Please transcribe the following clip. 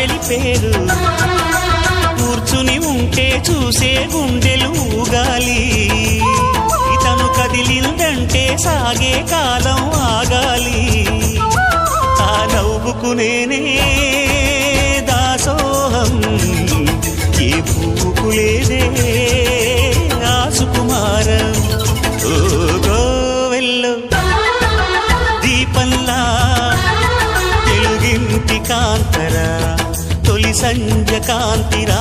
పేరు. కూర్చుని ఉంటే చూసే గుండెలు ఊగాలి. ఇతను కదిలిందంటే సాగే కాలం ఆగాలి. ఆ నవ్వుకునేనే దాసోహం. ఏ పువ్వుకు లేదే ఆ ఓ గోవెల్లో దీపంలా తెలుగింటి కాంతరా. సంజకాంతిరా